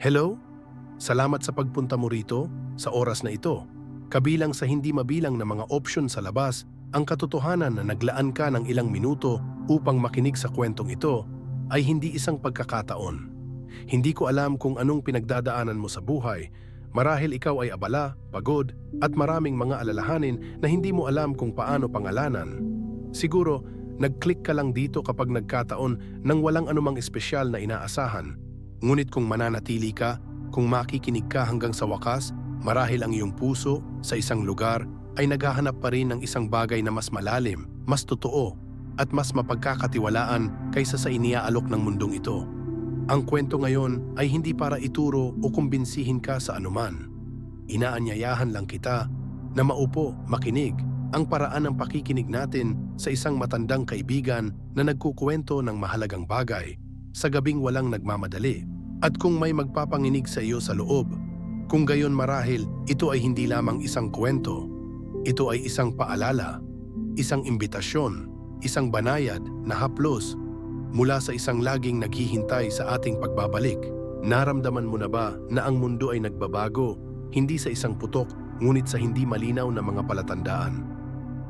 Hello? Salamat sa pagpunta mo rito sa oras na ito. Kabilang sa hindi mabilang na mga option sa labas, ang katotohanan na naglaan ka ng ilang minuto upang makinig sa kwentong ito ay hindi isang pagkakataon. Hindi ko alam kung anong pinagdadaanan mo sa buhay. Marahil ikaw ay abala, pagod, at maraming mga alalahanin na hindi mo alam kung paano pangalanan. Siguro, nag-click ka lang dito kapag nagkataon nang walang anumang espesyal na inaasahan. Ngunit kung mananatili ka, kung makikinig ka hanggang sa wakas, marahil ang iyong puso sa isang lugar ay naghahanap pa rin ng isang bagay na mas malalim, mas totoo, at mas mapagkakatiwalaan kaysa sa iniaalok ng mundong ito. Ang kwento ngayon ay hindi para ituro o kumbinsihin ka sa anuman. Inaanyayahan lang kita na maupo, makinig, ang paraan ng pakikinig natin sa isang matandang kaibigan na nagkukwento ng mahalagang bagay sa gabing walang nagmamadali. At kung may magpapanginig sa iyo sa loob, kung gayon marahil ito ay hindi lamang isang kwento, ito ay isang paalala, isang imbitasyon, isang banayad na haplos mula sa isang laging naghihintay sa ating pagbabalik. Naramdaman mo na ba na ang mundo ay nagbabago, hindi sa isang putok, ngunit sa hindi malinaw na mga palatandaan?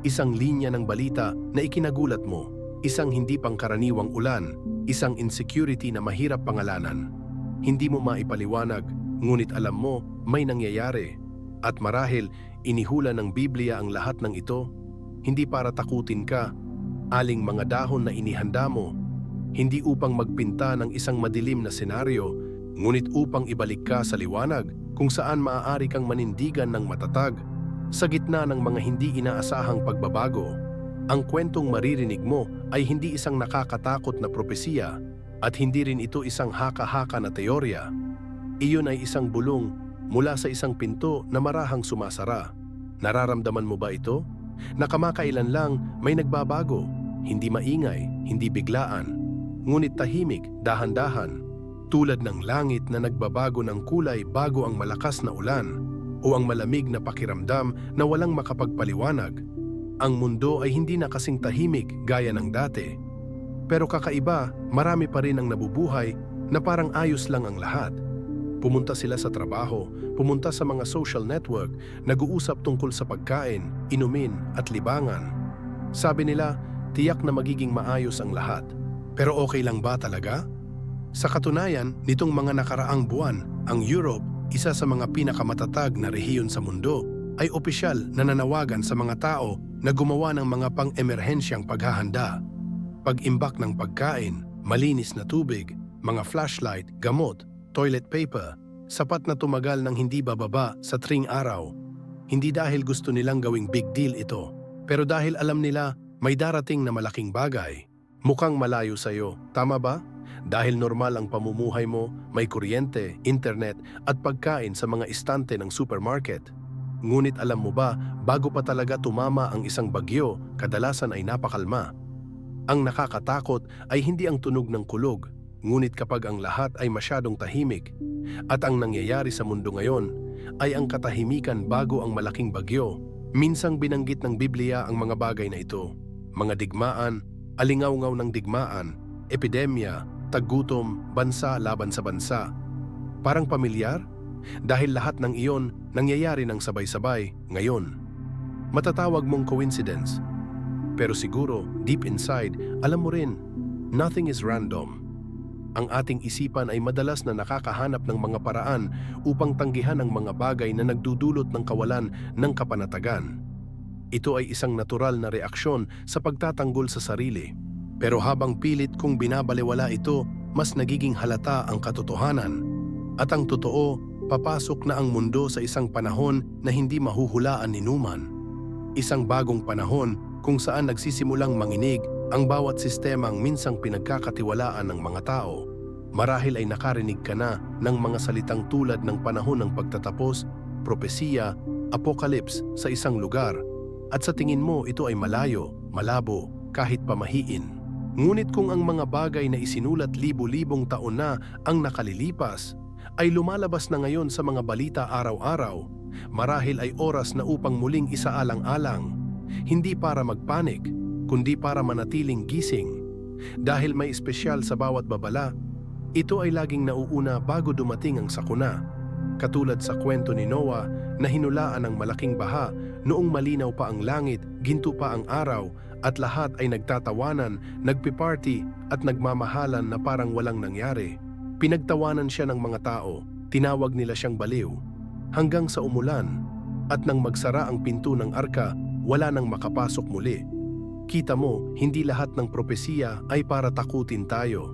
Isang linya ng balita na ikinagulat mo, isang hindi pangkaraniwang ulan, isang insecurity na mahirap pangalanan. Hindi mo maipaliwanag, ngunit alam mo may nangyayari. At marahil inihula ng Biblia ang lahat ng ito, hindi para takutin ka, aling mga dahon na inihanda mo, hindi upang magpinta ng isang madilim na senaryo, ngunit upang ibalik ka sa liwanag kung saan maaari kang manindigan ng matatag sa gitna ng mga hindi inaasahang pagbabago. Ang kwentong maririnig mo ay hindi isang nakakatakot na propesiya at hindi rin ito isang haka-haka na teorya. Iyon ay isang bulong mula sa isang pinto na marahang sumasara. Nararamdaman mo ba ito? Na kamakailan lang may nagbabago, hindi maingay, hindi biglaan, ngunit tahimik, dahan-dahan, tulad ng langit na nagbabago ng kulay bago ang malakas na ulan o ang malamig na pakiramdam na walang makapagpaliwanag. Ang mundo ay hindi na kasing tahimik gaya ng dati. Pero kakaiba, marami pa rin ang nabubuhay na parang ayos lang ang lahat. Pumunta sila sa trabaho, pumunta sa mga social network, nag-uusap tungkol sa pagkain, inumin at libangan. Sabi nila, tiyak na magiging maayos ang lahat. Pero okay lang ba talaga? Sa katunayan, nitong mga nakaraang buwan, ang Europe, isa sa mga pinakamatatag na rehiyon sa mundo, ay opisyal na nanawagan sa mga tao na gumawa ng mga pang-emerhensyang paghahanda. Pag-imbak ng pagkain, malinis na tubig, mga flashlight, gamot, toilet paper, sapat na tumagal ng hindi bababa sa tring araw. Hindi dahil gusto nilang gawing big deal ito, pero dahil alam nila may darating na malaking bagay. Mukhang malayo sa iyo, tama ba? Dahil normal ang pamumuhay mo, may kuryente, internet at pagkain sa mga istante ng supermarket. Ngunit alam mo ba, bago pa talaga tumama ang isang bagyo, kadalasan ay napakalma. Ang nakakatakot ay hindi ang tunog ng kulog, ngunit kapag ang lahat ay masyadong tahimik. At ang nangyayari sa mundo ngayon ay ang katahimikan bago ang malaking bagyo. Minsang binanggit ng Biblia ang mga bagay na ito. Mga digmaan, alingaw-ngaw ng digmaan, epidemya, taggutom, bansa laban sa bansa. Parang pamilyar? Dahil lahat ng iyon nangyayari ng sabay-sabay ngayon. Matatawag mong coincidence. Pero siguro, deep inside, alam mo rin, nothing is random. Ang ating isipan ay madalas na nakakahanap ng mga paraan upang tanggihan ang mga bagay na nagdudulot ng kawalan ng kapanatagan. Ito ay isang natural na reaksyon sa pagtatanggol sa sarili. Pero habang pilit kong binabalewala ito, mas nagiging halata ang katotohanan. At ang totoo, papasok na ang mundo sa isang panahon na hindi mahuhulaan ni Numan. Isang bagong panahon kung saan nagsisimulang manginig ang bawat sistemang minsang pinagkakatiwalaan ng mga tao. Marahil ay nakarinig ka na ng mga salitang tulad ng panahon ng pagtatapos, propesiya, apocalypse sa isang lugar at sa tingin mo ito ay malayo, malabo, kahit pamahiin. Ngunit kung ang mga bagay na isinulat libo-libong taon na ang nakalilipas, ay lumalabas na ngayon sa mga balita araw-araw, marahil ay oras na upang muling isaalang-alang, hindi para magpanik, kundi para manatiling gising. Dahil may espesyal sa bawat babala, Ito ay laging nauuna bago dumating ang sakuna. Katulad sa kwento ni Noah na hinulaan ng malaking baha noong malinaw pa ang langit, ginto pa ang araw, at lahat ay nagtatawanan, nagpiparty at nagmamahalan na parang walang nangyari. Pinagtawanan siya ng mga tao, tinawag nila siyang baliw. Hanggang sa umulan, at nang magsara ang pinto ng arka, wala nang makapasok muli. Kita mo, hindi lahat ng propesiya ay para takutin tayo.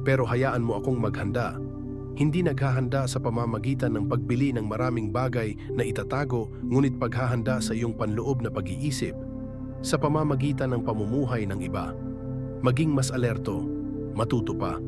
Pero hayaan mo akong maghanda. Hindi naghahanda sa pamamagitan ng pagbili ng maraming bagay na itatago, ngunit paghahanda sa iyong panloob na pag-iisip, sa pamamagitan ng pamumuhay ng iba. Maging mas alerto, matuto pa.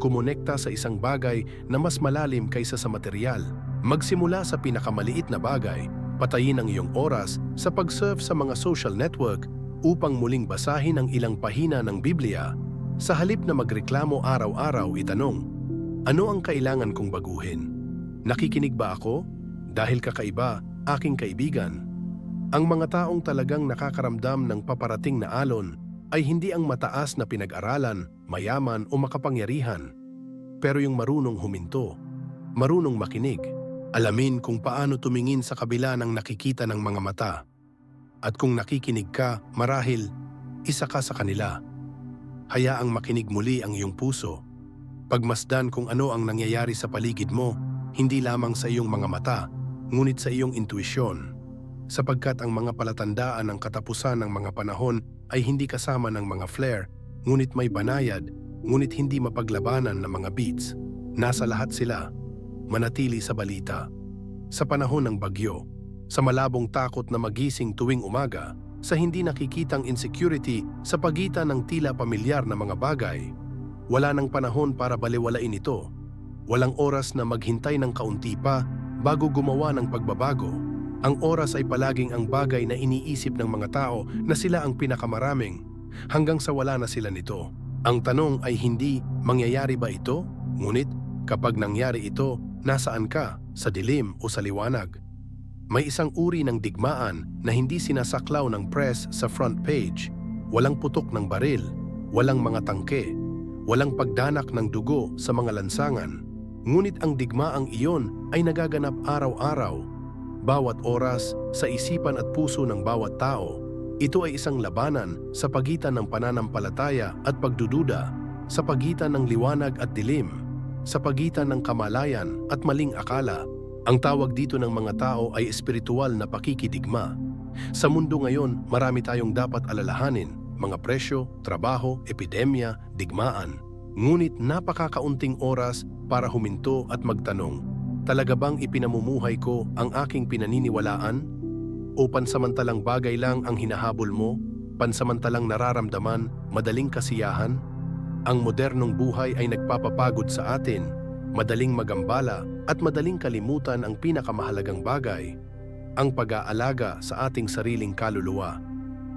Kumonekta sa isang bagay na mas malalim kaysa sa material. Magsimula sa pinakamaliit na bagay, patayin ang iyong oras sa pag-surf sa mga social network upang muling basahin ang ilang pahina ng Biblia. Sa halip na magreklamo araw-araw, itanong, ano ang kailangan kong baguhin? Nakikinig ba ako? Dahil kakaiba, aking kaibigan. Ang mga taong talagang nakakaramdam ng paparating na alon ay hindi ang mataas na pinag-aralan, mayaman o makapangyarihan, pero yung marunong huminto, marunong makinig, alamin kung paano tumingin sa kabila ng nakikita ng mga mata. At kung nakikinig ka, marahil, isa ka sa kanila. Hayaang makinig muli ang iyong puso. Pagmasdan kung ano ang nangyayari sa paligid mo, hindi lamang sa iyong mga mata, ngunit sa iyong intuisyon. Sapagkat ang mga palatandaan ng katapusan ng mga panahon ay hindi kasama ng mga flare, ngunit may banayad, ngunit hindi mapaglabanan ng mga beats. Nasa lahat sila, manatili sa balita. Sa panahon ng bagyo, sa malabong takot na magising tuwing umaga, sa hindi nakikitang insecurity sa pagitan ng tila pamilyar na mga bagay, wala nang panahon para baliwalain ito. Walang oras na maghintay ng kaunti pa bago gumawa ng pagbabago. Ang oras ay palaging ang bagay na iniisip ng mga tao na sila ang pinakamaraming hanggang sa wala na sila nito. Ang tanong ay hindi mangyayari ba ito? Ngunit kapag nangyari ito, nasaan ka? Sa dilim o sa liwanag? May isang uri ng digmaan na hindi sinasaklaw ng press sa front page. Walang putok ng baril, walang mga tangke, walang pagdanak ng dugo sa mga lansangan. Ngunit ang digmaang iyon ay nagaganap araw-araw bawat oras sa isipan at puso ng bawat tao. Ito ay isang labanan sa pagitan ng pananampalataya at pagdududa, sa pagitan ng liwanag at dilim, sa pagitan ng kamalayan at maling akala. Ang tawag dito ng mga tao ay espiritual na pakikidigma. Sa mundo ngayon, marami tayong dapat alalahanin, mga presyo, trabaho, epidemya, digmaan. Ngunit napakakaunting oras para huminto at magtanong, Talaga bang ipinamumuhay ko ang aking pinaniniwalaan? O pansamantalang bagay lang ang hinahabol mo? Pansamantalang nararamdaman, madaling kasiyahan? Ang modernong buhay ay nagpapapagod sa atin, madaling magambala at madaling kalimutan ang pinakamahalagang bagay, ang pag-aalaga sa ating sariling kaluluwa.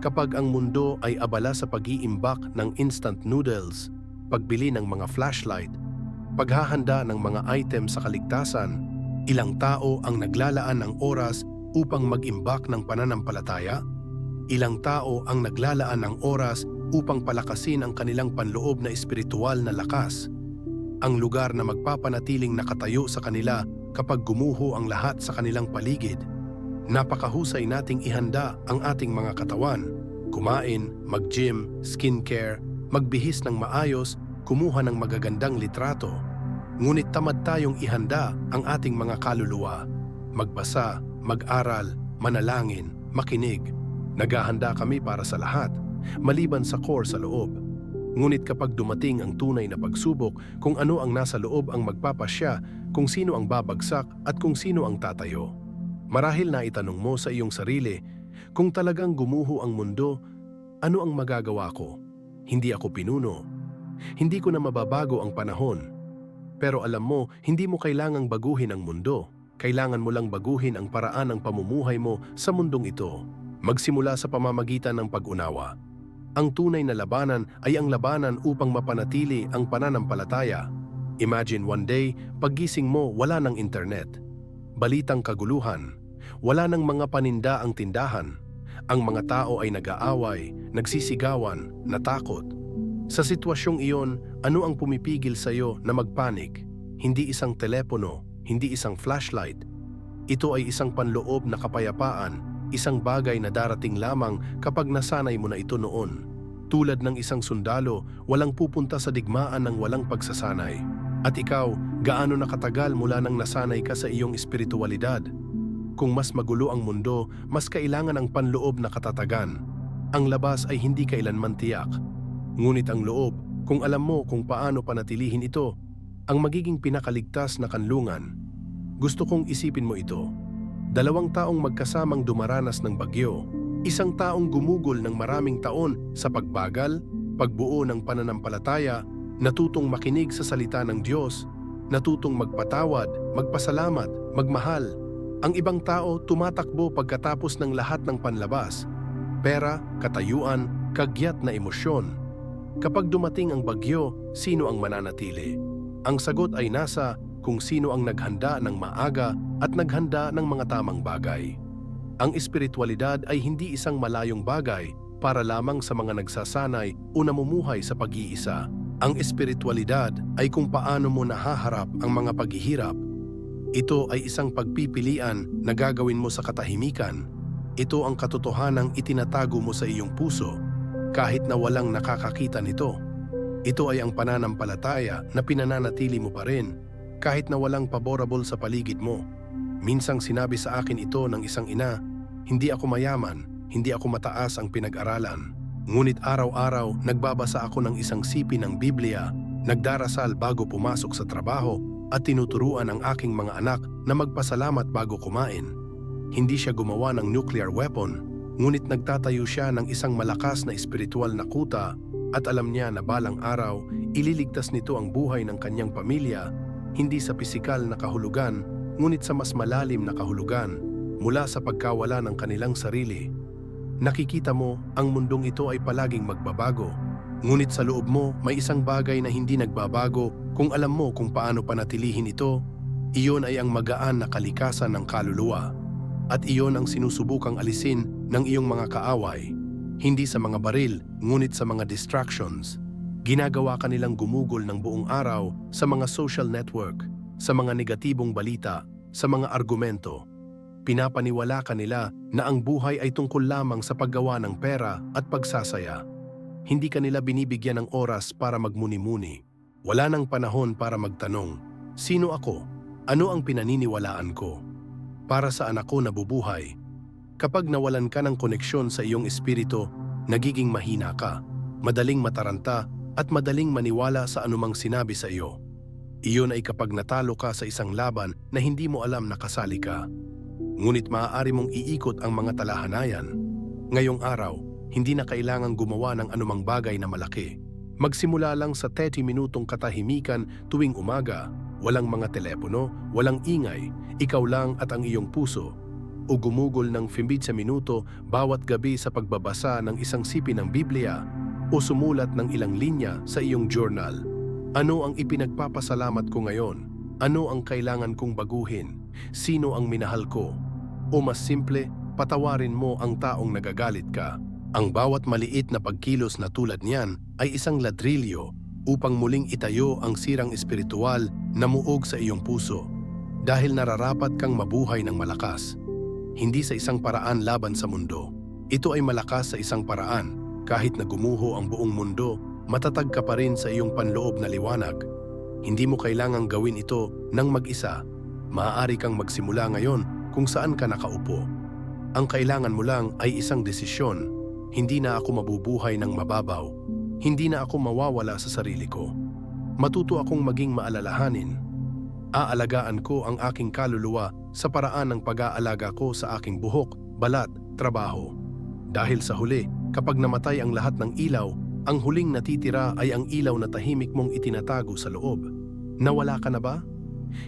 Kapag ang mundo ay abala sa pag-iimbak ng instant noodles, pagbili ng mga flashlight paghahanda ng mga item sa kaligtasan, ilang tao ang naglalaan ng oras upang mag-imbak ng pananampalataya, ilang tao ang naglalaan ng oras upang palakasin ang kanilang panloob na espiritual na lakas, ang lugar na magpapanatiling nakatayo sa kanila kapag gumuho ang lahat sa kanilang paligid. Napakahusay nating ihanda ang ating mga katawan, kumain, mag-gym, skincare, magbihis ng maayos kumuha ng magagandang litrato. Ngunit tamad tayong ihanda ang ating mga kaluluwa. Magbasa, mag-aral, manalangin, makinig. Naghahanda kami para sa lahat, maliban sa core sa loob. Ngunit kapag dumating ang tunay na pagsubok, kung ano ang nasa loob ang magpapasya, kung sino ang babagsak at kung sino ang tatayo. Marahil na itanong mo sa iyong sarili, kung talagang gumuho ang mundo, ano ang magagawa ko? Hindi ako pinuno, hindi ko na mababago ang panahon. Pero alam mo, hindi mo kailangang baguhin ang mundo. Kailangan mo lang baguhin ang paraan ng pamumuhay mo sa mundong ito. Magsimula sa pamamagitan ng pag-unawa. Ang tunay na labanan ay ang labanan upang mapanatili ang pananampalataya. Imagine one day, paggising mo wala ng internet. Balitang kaguluhan. Wala ng mga paninda ang tindahan. Ang mga tao ay nag-aaway, nagsisigawan, natakot. Sa sitwasyong iyon, ano ang pumipigil sa iyo na magpanik? Hindi isang telepono, hindi isang flashlight. Ito ay isang panloob na kapayapaan, isang bagay na darating lamang kapag nasanay mo na ito noon. Tulad ng isang sundalo, walang pupunta sa digmaan ng walang pagsasanay. At ikaw, gaano nakatagal mula nang nasanay ka sa iyong espiritualidad? Kung mas magulo ang mundo, mas kailangan ang panloob na katatagan. Ang labas ay hindi kailanman tiyak. Ngunit ang loob, kung alam mo kung paano panatilihin ito, ang magiging pinakaligtas na kanlungan. Gusto kong isipin mo ito. Dalawang taong magkasamang dumaranas ng bagyo. Isang taong gumugol ng maraming taon sa pagbagal, pagbuo ng pananampalataya, natutong makinig sa salita ng Diyos, natutong magpatawad, magpasalamat, magmahal. Ang ibang tao tumatakbo pagkatapos ng lahat ng panlabas, pera, katayuan, kagyat na emosyon. Kapag dumating ang bagyo, sino ang mananatili? Ang sagot ay nasa kung sino ang naghanda ng maaga at naghanda ng mga tamang bagay. Ang espiritualidad ay hindi isang malayong bagay para lamang sa mga nagsasanay o namumuhay sa pag-iisa. Ang espiritualidad ay kung paano mo nahaharap ang mga paghihirap. Ito ay isang pagpipilian na gagawin mo sa katahimikan. Ito ang katotohanang itinatago mo sa iyong puso kahit na walang nakakakita nito. Ito ay ang pananampalataya na pinananatili mo pa rin kahit na walang paborable sa paligid mo. Minsang sinabi sa akin ito ng isang ina, hindi ako mayaman, hindi ako mataas ang pinag-aralan. Ngunit araw-araw nagbabasa ako ng isang sipi ng Biblia, nagdarasal bago pumasok sa trabaho at tinuturuan ang aking mga anak na magpasalamat bago kumain. Hindi siya gumawa ng nuclear weapon, ngunit nagtatayo siya ng isang malakas na espiritual na kuta at alam niya na balang araw ililigtas nito ang buhay ng kanyang pamilya hindi sa pisikal na kahulugan ngunit sa mas malalim na kahulugan mula sa pagkawala ng kanilang sarili. Nakikita mo, ang mundong ito ay palaging magbabago. Ngunit sa loob mo, may isang bagay na hindi nagbabago kung alam mo kung paano panatilihin ito. Iyon ay ang magaan na kalikasan ng kaluluwa. At iyon ang sinusubukang alisin ng iyong mga kaaway. Hindi sa mga baril, ngunit sa mga distractions. Ginagawa ka nilang gumugol ng buong araw sa mga social network, sa mga negatibong balita, sa mga argumento. Pinapaniwala ka nila na ang buhay ay tungkol lamang sa paggawa ng pera at pagsasaya. Hindi ka nila binibigyan ng oras para magmuni-muni. Wala nang panahon para magtanong, sino ako? Ano ang pinaniniwalaan ko? Para saan ako nabubuhay? Kapag nawalan ka ng koneksyon sa iyong espiritu, nagiging mahina ka, madaling mataranta at madaling maniwala sa anumang sinabi sa iyo. Iyon ay kapag natalo ka sa isang laban na hindi mo alam na kasali ka. Ngunit maaari mong iikot ang mga talahanayan. Ngayong araw, hindi na kailangang gumawa ng anumang bagay na malaki. Magsimula lang sa 30 minutong katahimikan tuwing umaga, walang mga telepono, walang ingay, ikaw lang at ang iyong puso. O gumugol ng 15 minuto bawat gabi sa pagbabasa ng isang sipi ng Biblia o sumulat ng ilang linya sa iyong journal. Ano ang ipinagpapasalamat ko ngayon? Ano ang kailangan kong baguhin? Sino ang minahal ko? O mas simple, patawarin mo ang taong nagagalit ka. Ang bawat maliit na pagkilos na tulad niyan ay isang ladrilyo upang muling itayo ang sirang espiritual na muog sa iyong puso dahil nararapat kang mabuhay ng malakas. Hindi sa isang paraan laban sa mundo. Ito ay malakas sa isang paraan. Kahit na gumuho ang buong mundo, matatag ka pa rin sa iyong panloob na liwanag. Hindi mo kailangang gawin ito ng mag-isa. Maaari kang magsimula ngayon kung saan ka nakaupo. Ang kailangan mo lang ay isang desisyon. Hindi na ako mabubuhay ng mababaw. Hindi na ako mawawala sa sarili ko. Matuto akong maging maalalahanin. Aalagaan ko ang aking kaluluwa sa paraan ng pag-aalaga ko sa aking buhok, balat, trabaho. Dahil sa huli, kapag namatay ang lahat ng ilaw, ang huling natitira ay ang ilaw na tahimik mong itinatago sa loob. Nawala ka na ba?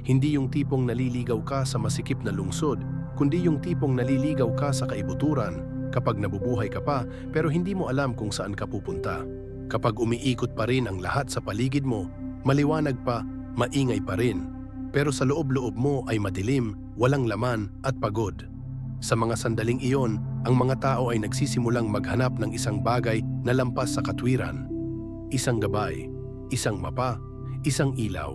Hindi yung tipong naliligaw ka sa masikip na lungsod, kundi yung tipong naliligaw ka sa kaibuturan kapag nabubuhay ka pa pero hindi mo alam kung saan ka pupunta. Kapag umiikot pa rin ang lahat sa paligid mo, maliwanag pa, maingay pa rin. Pero sa loob-loob mo ay madilim, walang laman at pagod. Sa mga sandaling iyon, ang mga tao ay nagsisimulang maghanap ng isang bagay na lampas sa katwiran. isang gabay, isang mapa, isang ilaw.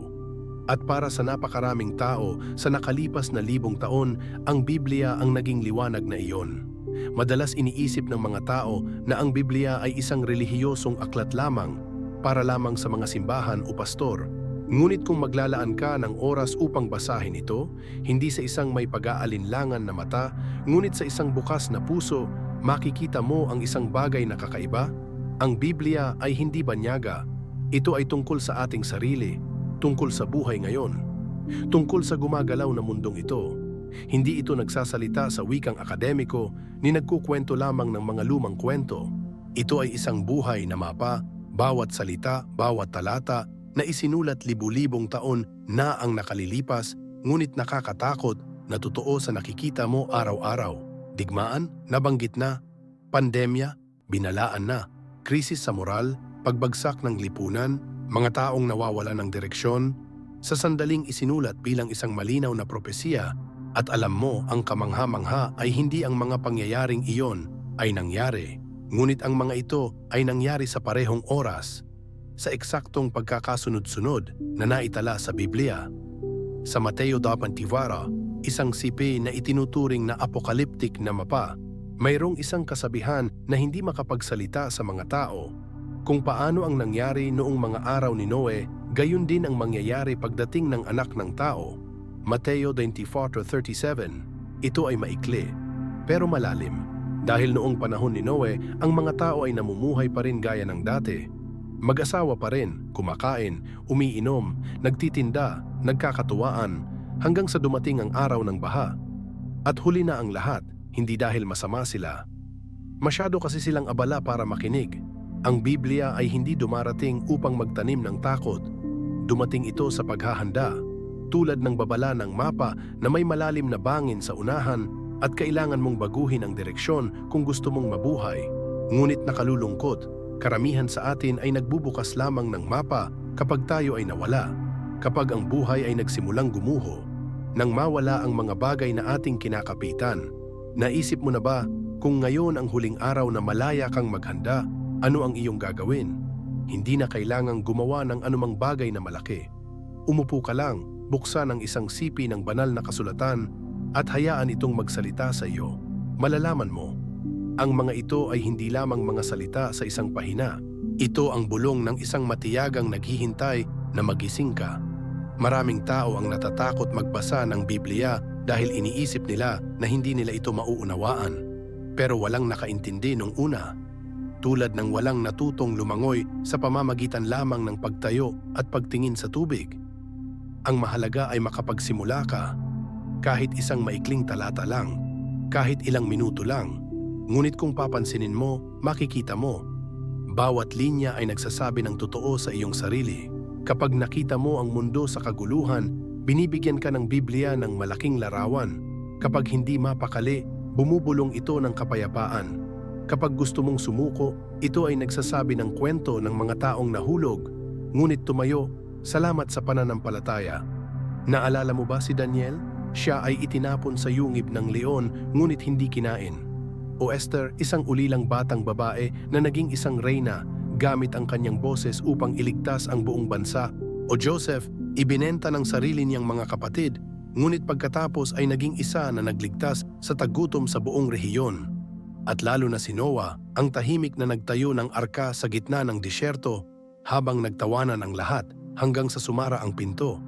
At para sa napakaraming tao sa nakalipas na libong taon, ang Biblia ang naging liwanag na iyon. Madalas iniisip ng mga tao na ang Biblia ay isang relihiyosong aklat lamang para lamang sa mga simbahan o pastor. Ngunit kung maglalaan ka ng oras upang basahin ito, hindi sa isang may pag-aalinlangan na mata, ngunit sa isang bukas na puso, makikita mo ang isang bagay na kakaiba. Ang Biblia ay hindi banyaga. Ito ay tungkol sa ating sarili, tungkol sa buhay ngayon, tungkol sa gumagalaw na mundong ito. Hindi ito nagsasalita sa wikang akademiko ni nagkukwento lamang ng mga lumang kwento. Ito ay isang buhay na mapa, bawat salita, bawat talata, na isinulat libu-libong taon na ang nakalilipas, ngunit nakakatakot na totoo sa nakikita mo araw-araw. Digmaan, nabanggit na. Pandemya, binalaan na. Krisis sa moral, pagbagsak ng lipunan, mga taong nawawala ng direksyon, sa sandaling isinulat bilang isang malinaw na propesiya at alam mo ang kamangha-mangha ay hindi ang mga pangyayaring iyon ay nangyari. Ngunit ang mga ito ay nangyari sa parehong oras, sa eksaktong pagkakasunod-sunod na naitala sa Biblia. Sa Mateo 20, isang sipi na itinuturing na apokaliptik na mapa, mayroong isang kasabihan na hindi makapagsalita sa mga tao. Kung paano ang nangyari noong mga araw ni Noe, gayon din ang mangyayari pagdating ng anak ng tao. Mateo 24:37. Ito ay maikli, pero malalim. Dahil noong panahon ni Noe, ang mga tao ay namumuhay pa rin gaya ng dati. Mag-asawa pa rin, kumakain, umiinom, nagtitinda, nagkakatuwaan, hanggang sa dumating ang araw ng baha. At huli na ang lahat, hindi dahil masama sila. Masyado kasi silang abala para makinig. Ang Biblia ay hindi dumarating upang magtanim ng takot. Dumating ito sa paghahanda, tulad ng babala ng mapa na may malalim na bangin sa unahan at kailangan mong baguhin ang direksyon kung gusto mong mabuhay. Ngunit nakalulungkot, karamihan sa atin ay nagbubukas lamang ng mapa kapag tayo ay nawala, kapag ang buhay ay nagsimulang gumuho, nang mawala ang mga bagay na ating kinakapitan. Naisip mo na ba kung ngayon ang huling araw na malaya kang maghanda, ano ang iyong gagawin? Hindi na kailangang gumawa ng anumang bagay na malaki. Umupo ka lang, buksan ang isang sipi ng banal na kasulatan at hayaan itong magsalita sa iyo. Malalaman mo, ang mga ito ay hindi lamang mga salita sa isang pahina. Ito ang bulong ng isang matiyagang naghihintay na magising ka. Maraming tao ang natatakot magbasa ng Biblia dahil iniisip nila na hindi nila ito mauunawaan. Pero walang nakaintindi nung una. Tulad ng walang natutong lumangoy sa pamamagitan lamang ng pagtayo at pagtingin sa tubig. Ang mahalaga ay makapagsimula ka. Kahit isang maikling talata lang, kahit ilang minuto lang. Ngunit kung papansinin mo, makikita mo. Bawat linya ay nagsasabi ng totoo sa iyong sarili. Kapag nakita mo ang mundo sa kaguluhan, binibigyan ka ng Biblia ng malaking larawan. Kapag hindi mapakali, bumubulong ito ng kapayapaan. Kapag gusto mong sumuko, ito ay nagsasabi ng kwento ng mga taong nahulog. Ngunit tumayo, salamat sa pananampalataya. Naalala mo ba si Daniel? Siya ay itinapon sa yungib ng leon ngunit hindi kinain. O Esther, isang ulilang batang babae na naging isang reyna gamit ang kanyang boses upang iligtas ang buong bansa. O Joseph, ibinenta ng sarili niyang mga kapatid, ngunit pagkatapos ay naging isa na nagligtas sa tagutom sa buong rehiyon. At lalo na si Noah, ang tahimik na nagtayo ng arka sa gitna ng disyerto habang nagtawanan ang lahat hanggang sa sumara ang pinto.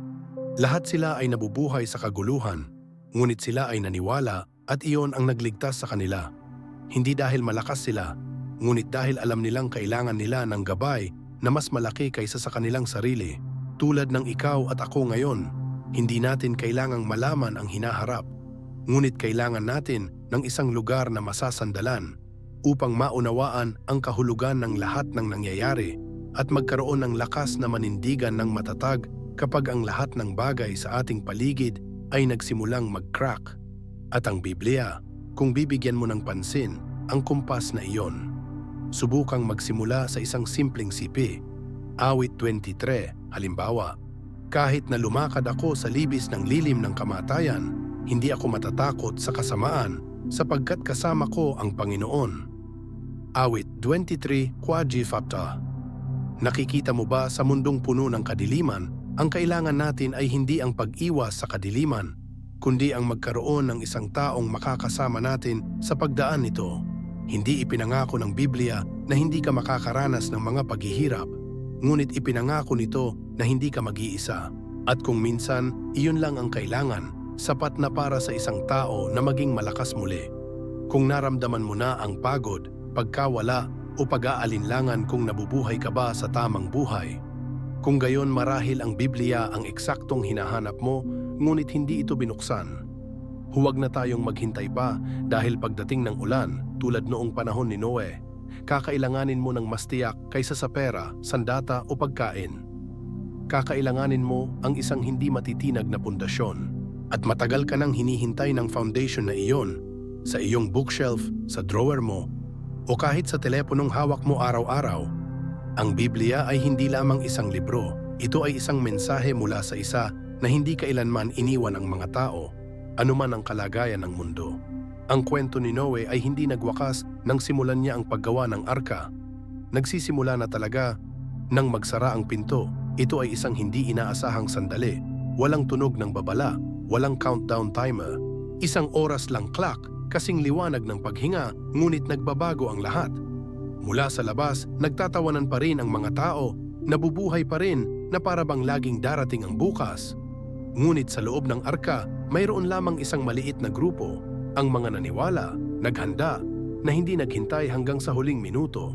Lahat sila ay nabubuhay sa kaguluhan, ngunit sila ay naniwala at iyon ang nagligtas sa kanila. Hindi dahil malakas sila, ngunit dahil alam nilang kailangan nila ng gabay na mas malaki kaysa sa kanilang sarili. Tulad ng ikaw at ako ngayon, hindi natin kailangang malaman ang hinaharap, ngunit kailangan natin ng isang lugar na masasandalan upang maunawaan ang kahulugan ng lahat ng nangyayari at magkaroon ng lakas na manindigan ng matatag kapag ang lahat ng bagay sa ating paligid ay nagsimulang mag-crack. At ang Biblia, kung bibigyan mo ng pansin ang kumpas na iyon. Subukang magsimula sa isang simpleng sipi. Awit 23, halimbawa, kahit na lumakad ako sa libis ng lilim ng kamatayan, hindi ako matatakot sa kasamaan sapagkat kasama ko ang Panginoon. Awit 23, Quadri Fapta Nakikita mo ba sa mundong puno ng kadiliman, ang kailangan natin ay hindi ang pag-iwas sa kadiliman, kundi ang magkaroon ng isang taong makakasama natin sa pagdaan nito. Hindi ipinangako ng Biblia na hindi ka makakaranas ng mga paghihirap, ngunit ipinangako nito na hindi ka mag-iisa. At kung minsan, iyon lang ang kailangan, sapat na para sa isang tao na maging malakas muli. Kung naramdaman mo na ang pagod, pagkawala o pag-aalinlangan kung nabubuhay ka ba sa tamang buhay. Kung gayon marahil ang Biblia ang eksaktong hinahanap mo, ngunit hindi ito binuksan. Huwag na tayong maghintay pa dahil pagdating ng ulan, tulad noong panahon ni Noe, kakailanganin mo ng mas tiyak kaysa sa pera, sandata o pagkain. Kakailanganin mo ang isang hindi matitinag na pundasyon at matagal ka nang hinihintay ng foundation na iyon sa iyong bookshelf, sa drawer mo, o kahit sa teleponong hawak mo araw-araw. Ang Biblia ay hindi lamang isang libro. Ito ay isang mensahe mula sa isa na hindi kailanman iniwan ng mga tao, anuman ang kalagayan ng mundo. Ang kwento ni Noe ay hindi nagwakas nang simulan niya ang paggawa ng arka. Nagsisimula na talaga nang magsara ang pinto. Ito ay isang hindi inaasahang sandali. Walang tunog ng babala, walang countdown timer. Isang oras lang clock, kasing liwanag ng paghinga, ngunit nagbabago ang lahat. Mula sa labas, nagtatawanan pa rin ang mga tao, nabubuhay pa rin na para bang laging darating ang bukas. Ngunit sa loob ng arka, mayroon lamang isang maliit na grupo, ang mga naniwala, naghanda, na hindi naghintay hanggang sa huling minuto.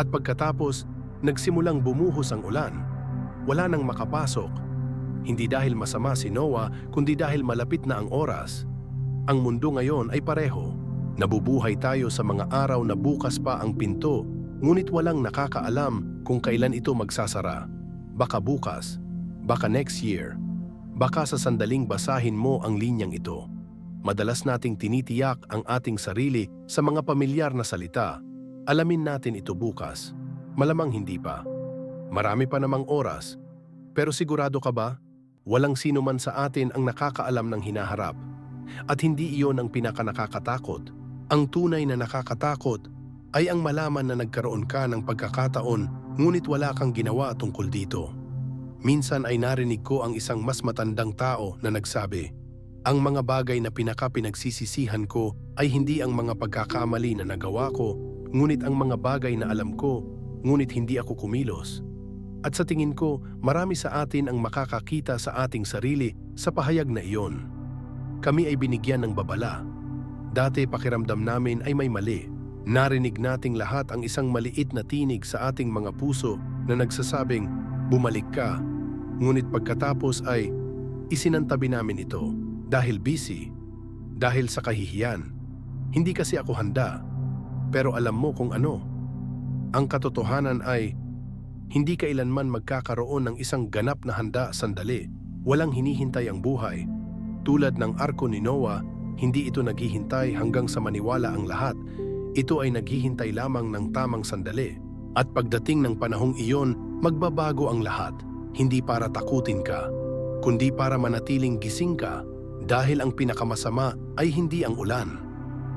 At pagkatapos, nagsimulang bumuhos ang ulan. Wala nang makapasok. Hindi dahil masama si Noah, kundi dahil malapit na ang oras. Ang mundo ngayon ay pareho. Nabubuhay tayo sa mga araw na bukas pa ang pinto, ngunit walang nakakaalam kung kailan ito magsasara. Baka bukas, baka next year, baka sa sandaling basahin mo ang linyang ito. Madalas nating tinitiyak ang ating sarili sa mga pamilyar na salita. Alamin natin ito bukas. Malamang hindi pa. Marami pa namang oras. Pero sigurado ka ba? Walang sino man sa atin ang nakakaalam ng hinaharap. At hindi iyon ang pinakanakakatakot. Ang tunay na nakakatakot ay ang malaman na nagkaroon ka ng pagkakataon ngunit wala kang ginawa tungkol dito. Minsan ay narinig ko ang isang mas matandang tao na nagsabi, Ang mga bagay na pinaka-pinagsisisihan ko ay hindi ang mga pagkakamali na nagawa ko, ngunit ang mga bagay na alam ko, ngunit hindi ako kumilos. At sa tingin ko, marami sa atin ang makakakita sa ating sarili sa pahayag na iyon. Kami ay binigyan ng babala. Dati pakiramdam namin ay may mali. Narinig nating lahat ang isang maliit na tinig sa ating mga puso na nagsasabing, bumalik ka. Ngunit pagkatapos ay, isinantabi namin ito dahil busy, dahil sa kahihiyan. Hindi kasi ako handa, pero alam mo kung ano. Ang katotohanan ay, hindi kailanman magkakaroon ng isang ganap na handa sandali. Walang hinihintay ang buhay. Tulad ng arko ni Noah, hindi ito naghihintay hanggang sa maniwala ang lahat. Ito ay naghihintay lamang ng tamang sandali. At pagdating ng panahong iyon, magbabago ang lahat. Hindi para takutin ka, kundi para manatiling gising ka dahil ang pinakamasama ay hindi ang ulan.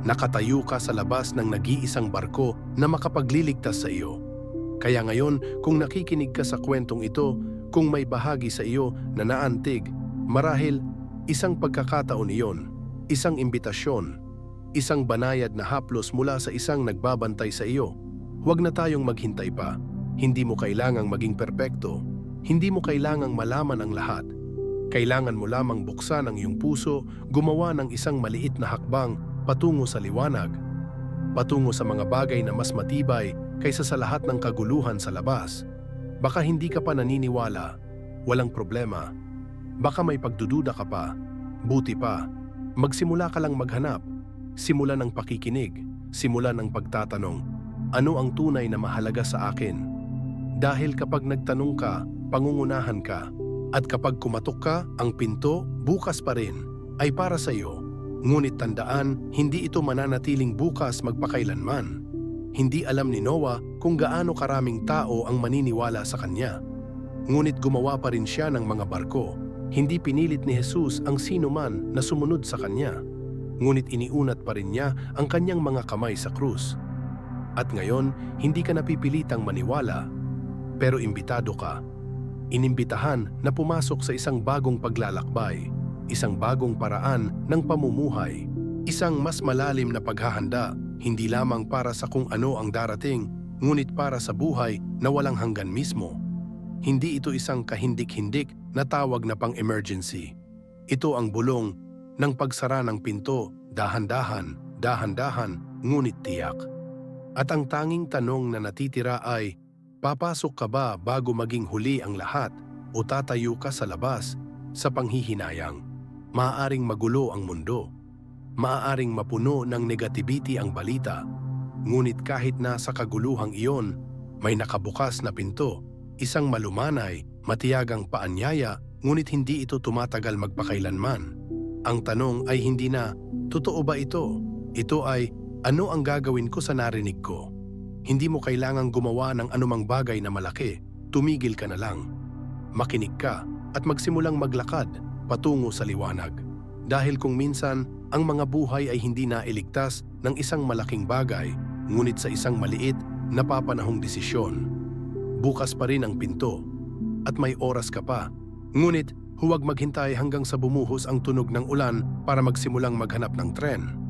Nakatayo ka sa labas ng nag-iisang barko na makapagliligtas sa iyo. Kaya ngayon, kung nakikinig ka sa kwentong ito, kung may bahagi sa iyo na naantig, marahil isang pagkakataon iyon, isang imbitasyon, isang banayad na haplos mula sa isang nagbabantay sa iyo. Huwag na tayong maghintay pa. Hindi mo kailangang maging perpekto. Hindi mo kailangang malaman ang lahat. Kailangan mo lamang buksan ang iyong puso, gumawa ng isang maliit na hakbang patungo sa liwanag, patungo sa mga bagay na mas matibay kaysa sa lahat ng kaguluhan sa labas. Baka hindi ka pa naniniwala, walang problema. Baka may pagdududa ka pa, buti pa. Magsimula ka lang maghanap, simula ng pakikinig, simula ng pagtatanong, ano ang tunay na mahalaga sa akin? Dahil kapag nagtanong ka, pangungunahan ka, at kapag kumatok ka, ang pinto, bukas pa rin, ay para sa iyo. Ngunit tandaan, hindi ito mananatiling bukas magpakailanman. Hindi alam ni Noah kung gaano karaming tao ang maniniwala sa kanya. Ngunit gumawa pa rin siya ng mga barko. Hindi pinilit ni Jesus ang sino man na sumunod sa kanya. Ngunit iniunat pa rin niya ang kanyang mga kamay sa krus. At ngayon, hindi ka napipilitang maniwala. pero imbitado ka. Inimbitahan na pumasok sa isang bagong paglalakbay, isang bagong paraan ng pamumuhay, isang mas malalim na paghahanda, hindi lamang para sa kung ano ang darating, ngunit para sa buhay na walang hanggan mismo. Hindi ito isang kahindik-hindik na tawag na pang-emergency. Ito ang bulong ng pagsara ng pinto, dahan-dahan, dahan-dahan, ngunit tiyak. At ang tanging tanong na natitira ay, papasok ka ba bago maging huli ang lahat o tatayo ka sa labas sa panghihinayang? Maaaring magulo ang mundo. Maaaring mapuno ng negativity ang balita. Ngunit kahit na sa kaguluhang iyon, may nakabukas na pinto, isang malumanay, matiyagang paanyaya, ngunit hindi ito tumatagal magpakailanman. Ang tanong ay hindi na, totoo ba ito? Ito ay, ano ang gagawin ko sa narinig ko? Hindi mo kailangang gumawa ng anumang bagay na malaki, tumigil ka na lang. Makinig ka at magsimulang maglakad patungo sa liwanag. Dahil kung minsan, ang mga buhay ay hindi nailigtas ng isang malaking bagay, ngunit sa isang maliit na papanahong desisyon. Bukas pa rin ang pinto, at may oras ka pa. Ngunit huwag maghintay hanggang sa bumuhos ang tunog ng ulan para magsimulang maghanap ng tren.